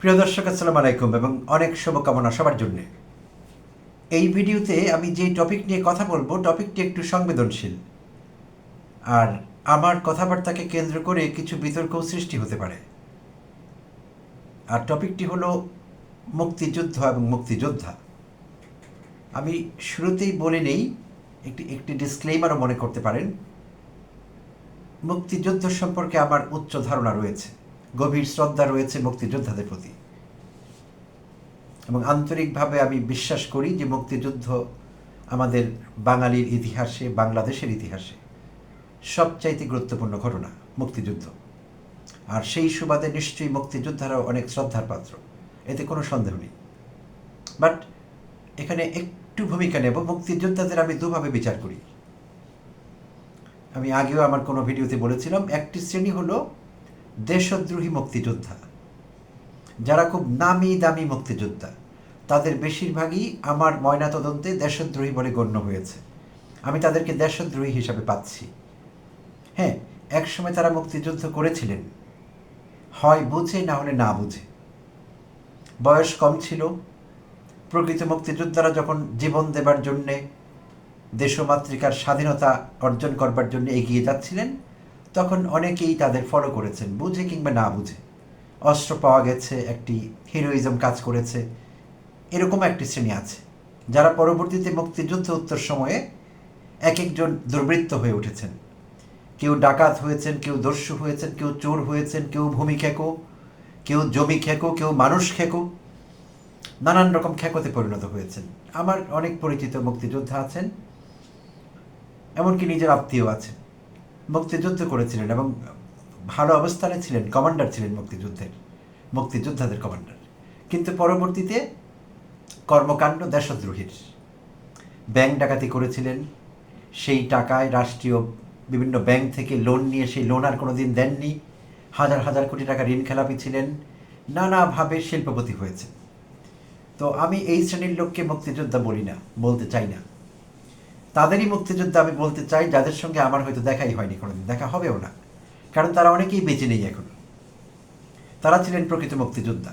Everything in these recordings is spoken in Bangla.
প্রিয় দর্শক, আসসালামু আলাইকুম এবং অনেক শুভকামনা সবার জন্যে। এই ভিডিওতে আমি যে টপিক নিয়ে কথা বলব টপিকটি একটু সংবেদনশীল। আর আমার কথাবার্তাকে কেন্দ্র করে কিছু বিতর্ক সৃষ্টি হতে পারে। আর টপিকটি হলো মুক্তিযুদ্ধ এবং মুক্তিযোদ্ধা। আমি শুরুতেই বলে নেই, একটি একটি ডিসক্লেইমারও মনে করতে পারেন। মুক্তিযুদ্ধ সম্পর্কে আমার উচ্চ ধারণা রয়েছে। গভীর শ্রদ্ধা রয়েছে মুক্তিযোদ্ধাদের প্রতি। এবং আন্তরিকভাবে আমি বিশ্বাস করি যে মুক্তিযুদ্ধ আমাদের বাঙালির ইতিহাসে, বাংলাদেশের ইতিহাসে সবচাইতে গুরুত্বপূর্ণ ঘটনা, মুক্তিযুদ্ধ। আর সেই সুবাদে নিশ্চয়ই মুক্তিযোদ্ধারাও অনেক শ্রদ্ধার পাত্র, এতে কোনো সন্দেহ নেই। বাট এখানে একটু ভূমিকা নেব, মুক্তিযোদ্ধাদের আমি দুভাবে বিচার করি। আমি আগেও আমার কোনো ভিডিওতে বলেছিলাম, একটি শ্রেণি হলো দেশদ্রোহী মুক্তিযোদ্ধা। যারা খুব নামি দামি মুক্তিযোদ্ধা, তাদের বেশিরভাগই আমার ময়নাতদন্তে দেশদ্রোহী বলে গণ্য হয়েছে। আমি তাদেরকে দেশদ্রোহী হিসাবে পাচ্ছি। হ্যাঁ একসময় তারা মুক্তিযুদ্ধ করেছিলেন। হয় বুঝে, না হলে না বুঝে। বয়স কম ছিল। প্রকৃত মুক্তিযোদ্ধারা যখন জীবন দেবার জন্যে, দেশমাতৃকার স্বাধীনতা অর্জন করবার জন্য এগিয়ে যাচ্ছিলেন তখন অনেকেই তাদের ফলো করেছেন, বুঝে কিংবা না বুঝে। অস্ত্র পাওয়া গেছে, একটি হিরোইজম কাজ করেছে, এরকম একটি শ্রেণি আছে, যারা পরবর্তীতে মুক্তিযুদ্ধ উত্তর সময়ে এক একজন দুর্বৃত্ত হয়ে উঠেছেন। কেউ ডাকাত হয়েছেন, কেউ দস্যু হয়েছেন, কেউ চোর হয়েছেন, কেউ ভূমি খেকো, কেউ জমি খেকো, কেউ মানুষ খেকো, নানান রকম খেকোতে পরিণত হয়েছেন। আমার অনেক পরিচিত মুক্তিযোদ্ধা আছেন, এমনকি নিজের আত্মীয় আছেন। মুক্তিযুদ্ধ করেছিলেন এবং ভালো অবস্থানে ছিলেন কমান্ডার ছিলেন মুক্তিযুদ্ধের মুক্তিযোদ্ধাদের কমান্ডার কিন্তু পরবর্তীতে কর্মকাণ্ড দেশদ্রোহীর। ব্যাংক ডাকাতি করেছিলেন, সেই টাকায় রাষ্ট্রীয় বিভিন্ন ব্যাংক থেকে লোন নিয়ে সেই লোন আর কোনো দিন দেননি। হাজার হাজার কোটি টাকা ঋণ খেলাপি ছিলেন, নানাভাবে শিল্পপতি হয়েছে তো আমি এই শ্রেণির লোককে মুক্তিযোদ্ধা বলি না, বলতে চাই না। তাদেরই মুক্তিযোদ্ধা আমি বলতে চাই, যাদের সঙ্গে আমার হয়তো দেখাই হয়নি কোনোদিন, দেখা হবেও না। কারণ তারা অনেকেই বেঁচে নেই এখন। তারা ছিলেন প্রকৃত মুক্তিযোদ্ধা।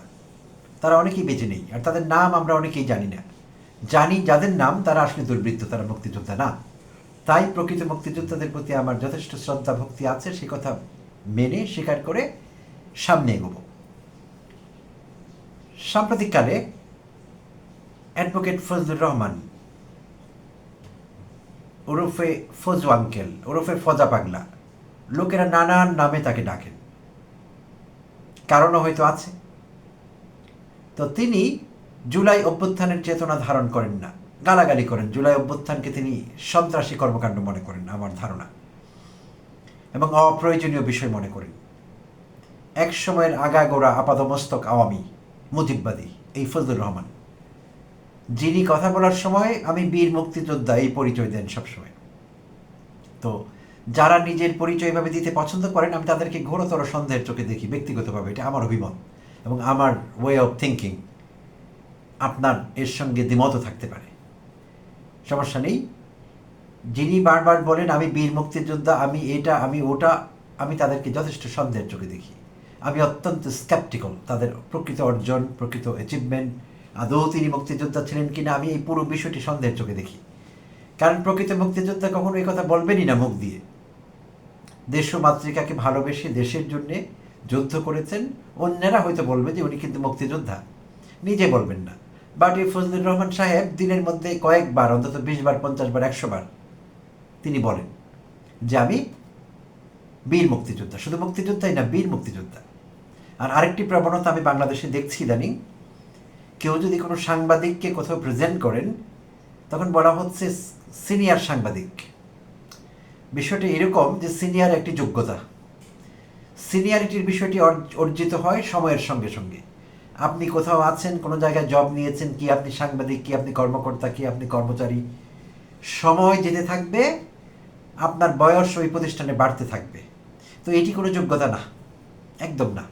তারা অনেকেই বেঁচে নেই, আর তাদের নাম আমরা অনেকেই জানি না। জানি যাদের নাম, তারা আসলে দুর্বৃত্ত, তারা মুক্তিযোদ্ধা না। তাই প্রকৃত মুক্তিযোদ্ধাদের প্রতি আমার যথেষ্ট শ্রদ্ধা, ভক্তি আছে, সে কথা মেনে, স্বীকার করে সামনে এগোব। সাম্প্রতিককালে অ্যাডভোকেট ফজলুর রহমান ওরফে ফজু আঙ্কেল, ওরফে ফজা পাগলা। লোকেরা নানান নামে তাকে ডাকেন। কারণও হয়তো আছে। তো তিনি জুলাই অভ্যুত্থানের চেতনা ধারণ করেন না। গালাগালি করেন। জুলাই অভ্যুত্থানকে তিনি সন্ত্রাসী কর্মকাণ্ড মনে করেন আমার ধারণা। এবং অপ্রয়োজনীয় বিষয় মনে করেন। এক সময়ের আগাগোড়া আপাদমস্তক আওয়ামী, মুজিববাদী, এই ফজলুর রহমান। যিনি কথা বলার সময় আমি বীর মুক্তিযোদ্ধা, এই পরিচয় দেন সবসময়। তো যারা নিজের পরিচয় এভাবে দিতে পছন্দ করেন, আমি তাদেরকে ঘোরতর সন্দেহের চোখে দেখি, ব্যক্তিগতভাবে। এটা আমার অভিমত এবং আমার ওয়ে অফ থিঙ্কিং আপনার এর সঙ্গে দ্বিমতও থাকতে পারে। সমস্যা নেই। যিনি বারবার বলেন, আমি বীর মুক্তিযোদ্ধা, আমি এটা, আমি ওটা, আমি তাদেরকে যথেষ্ট সন্দেহের চোখে দেখি। আমি অত্যন্ত স্ক্যাপটিক্যাল তাদের প্রকৃত অর্জন, প্রকৃত অ্যাচিভমেন্ট আদৌ তিনি মুক্তিযোদ্ধা ছিলেন কিনা আমি এই পুরো বিষয়টি সন্দেহের চোখে দেখি। কারণ প্রকৃত মুক্তিযোদ্ধা কখনো এই কথা বলবেনই না মুখ দিয়ে। দেশ মাতৃকাকে ভালোবেসে দেশের জন্যে যুদ্ধ করেছেন, অন্যেরা হয়তো বলবে যে উনি কিন্তু মুক্তিযোদ্ধা। নিজে বলবেন না। বাট এই ফজলুর রহমান সাহেব দিনের মধ্যে কয়েকবার, অন্তত বিশ বার পঞ্চাশ বার একশো বার তিনি বলেন যে আমি বীর মুক্তিযোদ্ধা। শুধু মুক্তিযোদ্ধাই না, বীর মুক্তিযোদ্ধা। আর আরেকটি প্রবণতা আমি বাংলাদেশে দেখছি ইদানিং কেউ যদি কোনো সাংবাদিককে কোথাও প্রেজেন্ট করেন, তখন বলা হচ্ছে সিনিয়র সাংবাদিক। বিষয়টি এরকম যে সিনিয়র একটি যোগ্যতা। সিনিয়রিটির বিষয়টি অর্জিত হয় সময়ের সঙ্গে সঙ্গে। আপনি কোথাও আছেন, কোনো জায়গায় জব নিয়েছেন, কি আপনি সাংবাদিক, কি আপনি কর্মকর্তা, কি আপনি কর্মচারী, সময় যেতে থাকবে, আপনার বয়স ওই প্রতিষ্ঠানে বাড়তে থাকবে। তো এটি কোনো যোগ্যতা না, একদম না।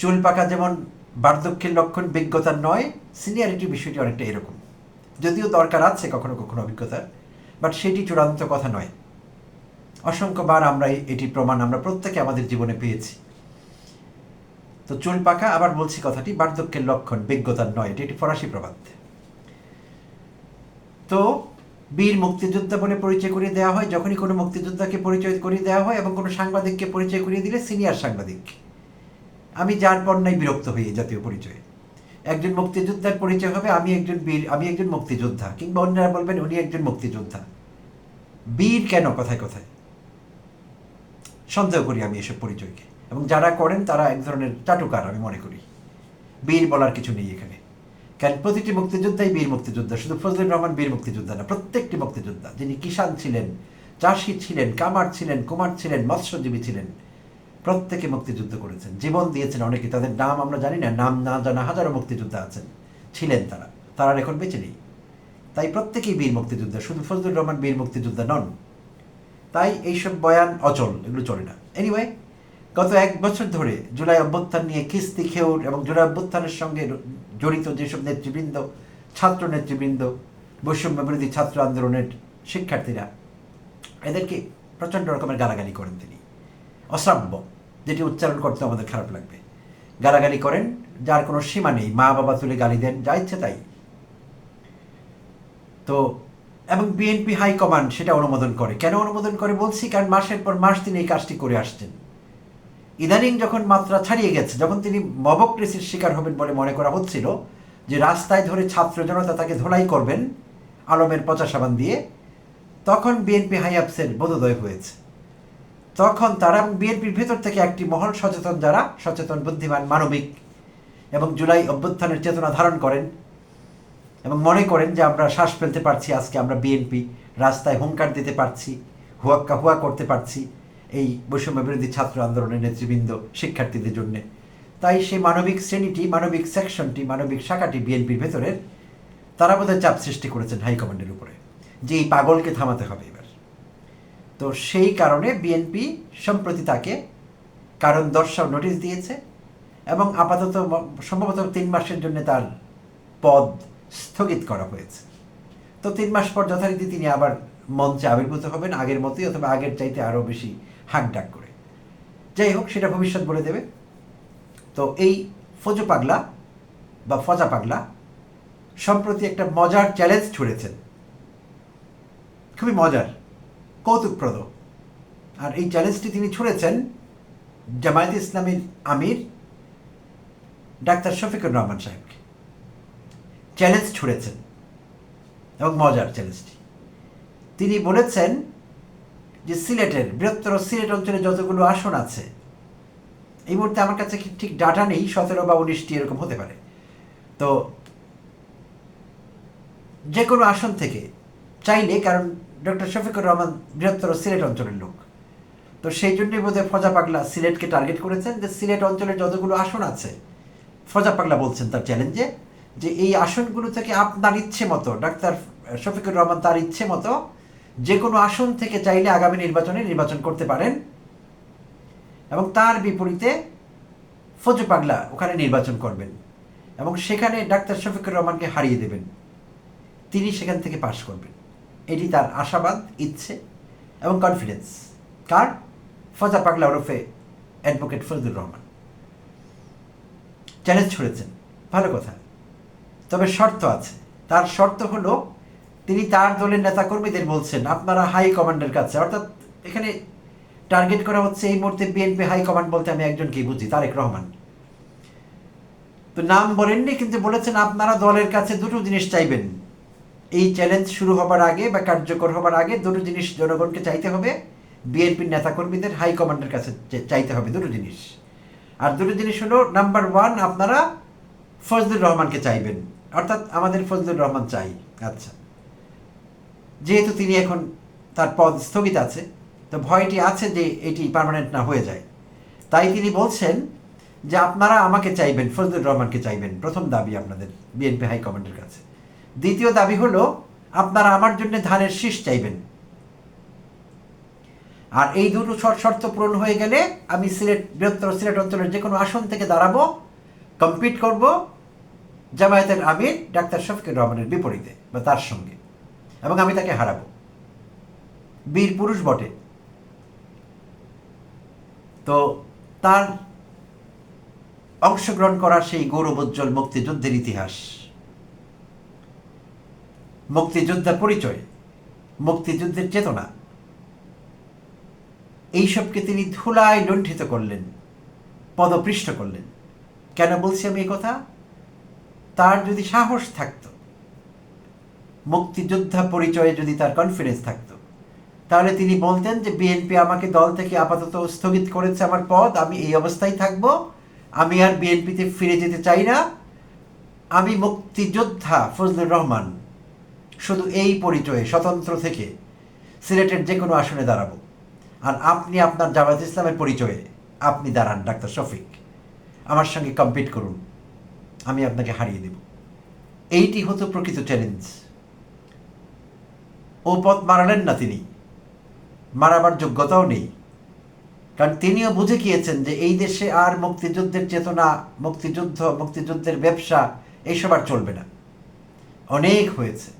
চুল পাকা যেমন বার্ধক্যের লক্ষণ বিজ্ঞতার নয় সিনিয়রিটি বিষয়টি অনেকটা এরকম। যদিও দরকার আছে কখনো কখনো অভিজ্ঞতার বাট সেটি চূড়ান্ত কথা নয়। অসংখ্যবার আমরা এটি প্রমাণ আমরা প্রত্যেকে আমাদের জীবনে পেয়েছি। তো চুল পাকা, আবার বলছি কথাটি, বার্ধক্যের লক্ষণ বিজ্ঞতার নয়, এটি একটি ফরাসি প্রবাদ। তো বীর মুক্তিযোদ্ধা বলে পরিচয় করিয়ে দেওয়া হয়, যখনই কোনো মুক্তিযোদ্ধাকে পরিচয় করিয়ে দেওয়া হয় এবং কোনো সাংবাদিককে পরিচয় করিয়ে দিলে সিনিয়র সাংবাদিক। আমি যার বন্যায় বিরক্ত হই এই জাতীয় পরিচয়ে। একজন মুক্তিযোদ্ধার পরিচয় হবে আমি একজন বীর, আমি একজন মুক্তিযোদ্ধা। কিংবা অন্যরা বলবেন, উনি একজন মুক্তিযোদ্ধা। বীর কেন? কথায় কথায়। সন্দেহ করি আমি এসব পরিচয়কে। এবং যারা করেন, তারা এক ধরনের চাটুকার, আমি মনে করি। বীর বলার কিছু নেই এখানে। কারণ প্রতিটি মুক্তিযোদ্ধাই বীর মুক্তিযোদ্ধা, শুধু ফজলুর রহমান বীর মুক্তিযোদ্ধা না, প্রত্যেকটি মুক্তিযোদ্ধা, যিনি কিষাণ ছিলেন, চাষি ছিলেন, কামার ছিলেন, কুমার ছিলেন, মৎস্যজীবী ছিলেন প্রত্যেকে মুক্তিযুদ্ধ করেছেন। জীবন দিয়েছেন অনেকে, তাদের নাম আমরা জানি না, নাম না জানা হাজারো মুক্তিযোদ্ধা আছেন, ছিলেন তারা। তারা এখন বেঁচে নেই। তাই প্রত্যেকেই বীর মুক্তিযোদ্ধা, শুধু ফজলুর রহমান বীর মুক্তিযোদ্ধা নন। তাই এইসব বয়ান অচল, এগুলো চলে না। এনিওয়ে গত এক বছর ধরে জুলাই অভ্যুত্থান নিয়ে কিস্তি খেউর এবং জুলাই অভ্যুত্থানের সঙ্গে জড়িত যেসব নেতৃবৃন্দ, ছাত্র নেতৃবৃন্দ, বৈষম্য বিরোধী ছাত্র আন্দোলনের শিক্ষার্থীরা, এদেরকে প্রচণ্ড রকমের গালাগালি করেন তিনি। অশ্রাব্য যেটি উচ্চারণ করতে আমাদের খারাপ লাগবে। গালাগালি করেন, যার কোনো সীমা নেই। মা বাবা তুলে গালি দেন, যা ইচ্ছে তাই। তো, এবং বিএনপি হাইকমান্ড সেটা অনুমোদন করে। কেন অনুমোদন করে বলছি? কারণ মাসের পর মাস তিনি এই কাজটি করে আসছেন। ইদানিং যখন মাত্রা ছাড়িয়ে গেছে, যখন তিনি মবক্রেসির শিকার হবেন বলে মনে করা হচ্ছিল যে রাস্তায় ধরে ছাত্র জনতা তাকে ধোলাই করবেন, আলমের পচা সাবান দিয়ে, তখন বিএনপি হাইয়াপসের বোধোদয় হয়েছে। তখন তারা বিএনপির ভেতর থেকে একটি মহল সচেতন যারা, সচেতন, বুদ্ধিমান, মানবিক এবং জুলাই অভ্যুত্থানের চেতনা ধারণ করেন এবং মনে করেন যে আমরা শ্বাস ফেলতে পারছি, আজকে আমরা বিএনপি রাস্তায় হুঙ্কার দিতে পারছি, হুয়াক্কা হুয়া করতে পারছি এই বৈষম্য বিরোধী ছাত্র আন্দোলনের নেতৃবৃন্দ শিক্ষার্থীদের জন্য। তাই সেই মানবিক শ্রেণীটি, মানবিক সেকশনটি, মানবিক শাখাটি বিএনপির ভেতরের তারা বোধহয় চাপ সৃষ্টি করেছেন হাইকমান্ডের উপরে। যে এই পাগলকে থামাতে হবে এবার। তো সেই কারণে বিএনপি সম্প্রতি তাকে কারণ দর্শাও নোটিশ দিয়েছে এবং আপাতত সম্ভবত তিন মাসের জন্য তার পদ স্থগিত করা হয়েছে। তো তিন মাস পর যথারীতি তিনি আবার মঞ্চে আবির্ভূত হবেন আগের মতোই অথবা আগের চাইতে আরও বেশি হাঁক ডাক করে। যাই হোক, সেটা ভবিষ্যৎ বলে দেবে। তো এই ফজু পাগলা বা ফজা পাগলা সম্প্রতি একটা মজার চ্যালেঞ্জ ছুড়েছেন। খুবই মজার। কৌতুকপ্রদ। আর এই চ্যালেঞ্জটি তিনি ছুড়েছেন জামায়াত ইসলামীর আমির ডাক্তার শফিকুর রহমান সাহেবকে। চ্যালেঞ্জ ছুড়েছেন এবং মজার চ্যালেঞ্জটি তিনি বলেছেন যে সিলেটের, বৃহত্তর সিলেট অঞ্চলে যতগুলো আসন আছে, এই মুহূর্তে আমার কাছে ঠিক ডাটা নেই? সতেরো বা উনিশটি এরকম হতে পারে। তো, যে কোনো আসন থেকে চাইলে, কারণ ডক্টর শফিকুর রহমান বৃহত্তর সিলেট অঞ্চলের লোক। তো সেই জন্যই বোধহয় ফজা পাগলা সিলেটকে টার্গেট করেছেন যে সিলেট অঞ্চলের যতগুলো আসন আছে, ফজা পাগলা বলছেন তার চ্যালেঞ্জে যে এই আসনগুলো থেকে আপনার ইচ্ছে মতো, ডাক্তার শফিকুর রহমান তার ইচ্ছে মতো যে কোনো আসন থেকে চাইলে আগামী নির্বাচনে নির্বাচন করতে পারেন এবং তার বিপরীতে ফজু পাগলা ওখানে নির্বাচন করবেন এবং সেখানে ডাক্তার শফিকুর রহমানকে হারিয়ে দেবেন। তিনি সেখান থেকে পাশ করবেন। এটি তার আশাবাদ, ইচ্ছে এবং কনফিডেন্স কার ফজা পাগলা ওরফে অ্যাডভোকেট ফজলুর রহমান। চ্যালেঞ্জ ছুড়েছেন ভালো কথা। তবে শর্ত আছে। তার শর্ত হলো, তিনি তার দলের নেতাকর্মীদের বলছেন, আপনারা হাই কমান্ডের কাছে। অর্থাৎ এখানে টার্গেট করা হচ্ছে এই মুহূর্তে বিএনপি হাই কমান্ড বলতে আমি একজনকেই বুঝি, তারেক রহমান। তো নাম বলেননি, কিন্তু বলেছেন, আপনারা দলের কাছে দুটো জিনিস চাইবেন। এই চ্যালেঞ্জ শুরু হবার আগে বা কার্যকর হবার আগে দুটো জিনিস জনগণকে চাইতে হবে। বিএনপির নেতাকর্মীদের হাই কমান্ডের কাছে চাইতে হবে দুটো জিনিস। আর দুটো জিনিস হলো নাম্বার ওয়ান আপনারা ফজলুর রহমানকে চাইবেন। অর্থাৎ আমাদের ফজলুর রহমান চাই। আচ্ছা। যেহেতু তিনি এখন তার পদ স্থগিত আছে, তো ভয়টি আছে যে এটি পার্মানেন্ট না হয়ে যায়। তাই তিনি বলছেন যে আপনারা আমাকে চাইবেন, ফজলুর রহমানকে চাইবেন। প্রথম দাবি আপনাদের বিএনপি হাইকমান্ডের কাছে। দ্বিতীয় দাবি হলো, আপনারা আমার জন্য ধানের শীষ চাইবেন। আর এই দুটো শর্ত পূরণ হয়ে গেলে আমি সিলেট, বৃহত্তর সিলেট অঞ্চলের যে কোনো আসন থেকে দাঁড়াবো কম্পিট করব, জামায়াতের আমির ডাক্তার শফিকুর রহমানের বিপরীতে বা তার সঙ্গে। এবং আমি তাকে হারাবো। বীর পুরুষ বটে। তো তার অংশগ্রহণ করা সেই গৌরবোজ্জ্বল মুক্তিযুদ্ধের ইতিহাস। মুক্তিযোদ্ধা পরিচয়, মুক্তিযুদ্ধের চেতনা। এইসবকে তিনি ধুলায় লুণ্ঠিত করলেন, পদপৃষ্ট করলেন। কেন বলছি আমি কথা? তার যদি সাহস থাকতো, মুক্তিযোদ্ধা পরিচয়ে যদি তার কনফিডেন্স থাকতো, তাহলে তিনি বলতেন যে বিএনপি আমাকে দল থেকে আপাতত স্থগিত করেছে আমার পদ, আমি এই অবস্থায় থাকব, আমি আর বিএনপিতে ফিরে যেতে চাই না। আমি মুক্তিযোদ্ধা ফজলুর রহমান। শুধু এই পরিচয়ে স্বতন্ত্র থেকে সিলেটের যে কোনো আসনে দাঁড়াবো। আর আপনি আপনার জামায়াত ইসলামের পরিচয়ে আপনি দাঁড়ান, ডাক্তার শফিক। আমার সঙ্গে কম্পিট করুন। আমি আপনাকে হারিয়ে দেব। এইটি হতো প্রকৃত চ্যালেঞ্জ ও পথ মারালেন না তিনি। মারাবার যোগ্যতাও নেই। কারণ তিনিও বুঝে গিয়েছেন যে এই দেশে আর মুক্তিযুদ্ধের চেতনা, মুক্তিযুদ্ধ, মুক্তিযুদ্ধের ব্যবসা এইসব আর চলবে না। অনেক হয়েছে।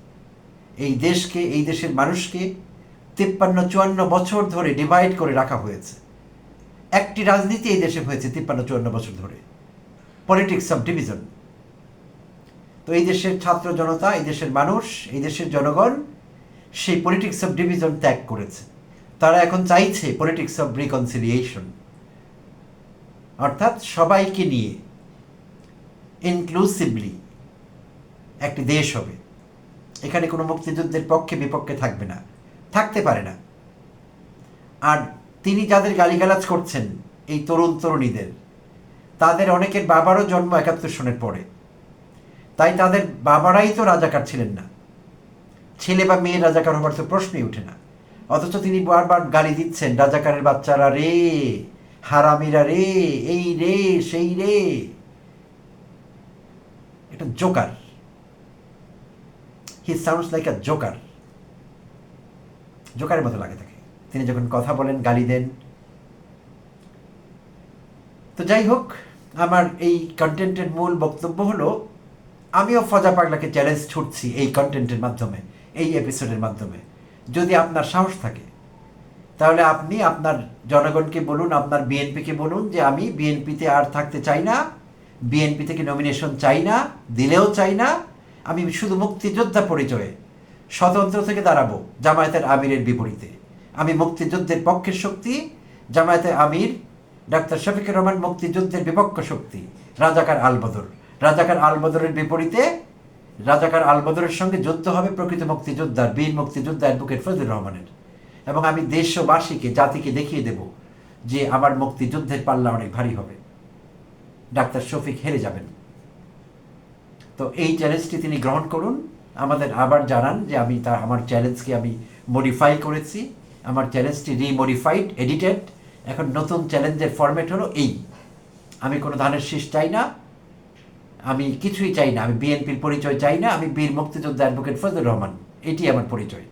এই দেশকে, এই দেশের মানুষকে তিপ্পান্ন, চুয়ান্ন বছর ধরে ডিভাইড করে রাখা হয়েছে। একটি রাজনীতি এই দেশে হয়েছে তিপ্পান্ন, চুয়ান্ন বছর ধরে। পলিটিক্স অফ ডিভিশন তো এই দেশের ছাত্র জনতা, এই দেশের মানুষ, এই দেশের জনগণ সেই পলিটিক্স অফ ডিভিশন ত্যাগ করেছে। তারা এখন চাইছে পলিটিক্স অফ রিকনসিলিয়েশন অর্থাৎ সবাইকে নিয়ে ইনক্লুসিভলি একটি দেশ হবে। এখানে কোনো মুক্তিযুদ্ধের পক্ষে বিপক্ষে থাকবে না, থাকতে পারে না। আর তিনি যাদের গালিগালাজ করছেন, এই তরুণ তরুণীদের, তাদের অনেকের বাবারও জন্ম একাত্তর সনের পরে। তাই তাদের বাবারাই তো রাজাকার ছিলেন না। ছেলে বা মেয়ে রাজাকার হবার তো প্রশ্নই ওঠে না। অথচ তিনি বারবার গালি দিচ্ছেন, রাজাকারের বাচ্চারা রে, হারামিরা রে, এই রে, সেই রে। এটা joker. He sounds like a joker জোকারের মতো লাগে তাকে। তিনি যখন কথা বলেন, গালি দেন। তো যাই হোক, আমার এই কন্টেন্টের মূল বক্তব্য হলো, আমিও ফজা পাগলাকে চ্যালেঞ্জ ছুটছি এই কন্টেন্টের মাধ্যমে, এই এপিসোডের মাধ্যমে। যদি আপনার সাহস থাকে, তাহলে আপনি আপনার জনগণকে বলুন, আপনার বিএনপিকে বলুন যে আমি বিএনপিতে আর থাকতে চাই না বিএনপি থেকে নমিনেশন চাই না, দিলেও চাই না আমি শুধু মুক্তিযোদ্ধা পরিচয়ে স্বতন্ত্র থেকে দাঁড়াবো জামায়াতের আমিরের বিপরীতে। আমি মুক্তিযুদ্ধের পক্ষের শক্তি জামায়াতের আমির ডাক্তার শফিকুর রহমান মুক্তিযুদ্ধের বিপক্ষ শক্তি, রাজাকার আলবদর রাজাকার আলবদরের বিপরীতে রাজাকার আলবদরের সঙ্গে যুদ্ধ হবে প্রকৃত মুক্তিযোদ্ধার, বীর মুক্তিযোদ্ধা অ্যাডভোকেট ফজলুর রহমানের। এবং আমি দেশবাসীকে, জাতিকে দেখিয়ে দেব যে আমার মুক্তিযুদ্ধের পাল্লা অনেক ভারী হবে। ডাক্তার শফিক হেরে যাবেন। তো এই চ্যালেঞ্জটি তিনি গ্রহণ করুন। আমাদের আবার জানান যে আমি তার, আমার চ্যালেঞ্জকে আমি মডিফাই করেছি। আমার চ্যালেঞ্জটি রিমডিফাইড এডিটেড এখন নতুন চ্যালেঞ্জের ফরম্যাট হলো এই। আমি কোনো ধানের শীষ চাই না। আমি কিছুই চাই না। আমি বিএনপির পরিচয় চাই না। আমি বীর মুক্তিযোদ্ধা অ্যাডভোকেট ফজলুর রহমান। এটি আমার পরিচয়।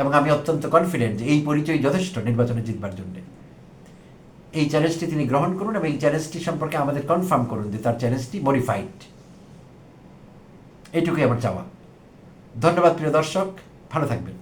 এবং আমি অত্যন্ত কনফিডেন্ট যে এই পরিচয় যথেষ্ট নির্বাচনে জিতবার জন্য। এই চ্যালেঞ্জটি তিনি গ্রহণ করুন এবং এই চ্যালেঞ্জটি সম্পর্কে আমাদের কনফার্ম করুন যে তার চ্যালেঞ্জটি মডিফাইড এইটুকুই আমার চাওয়া। ধন্যবাদ প্রিয় দর্শক। ভালো থাকবেন।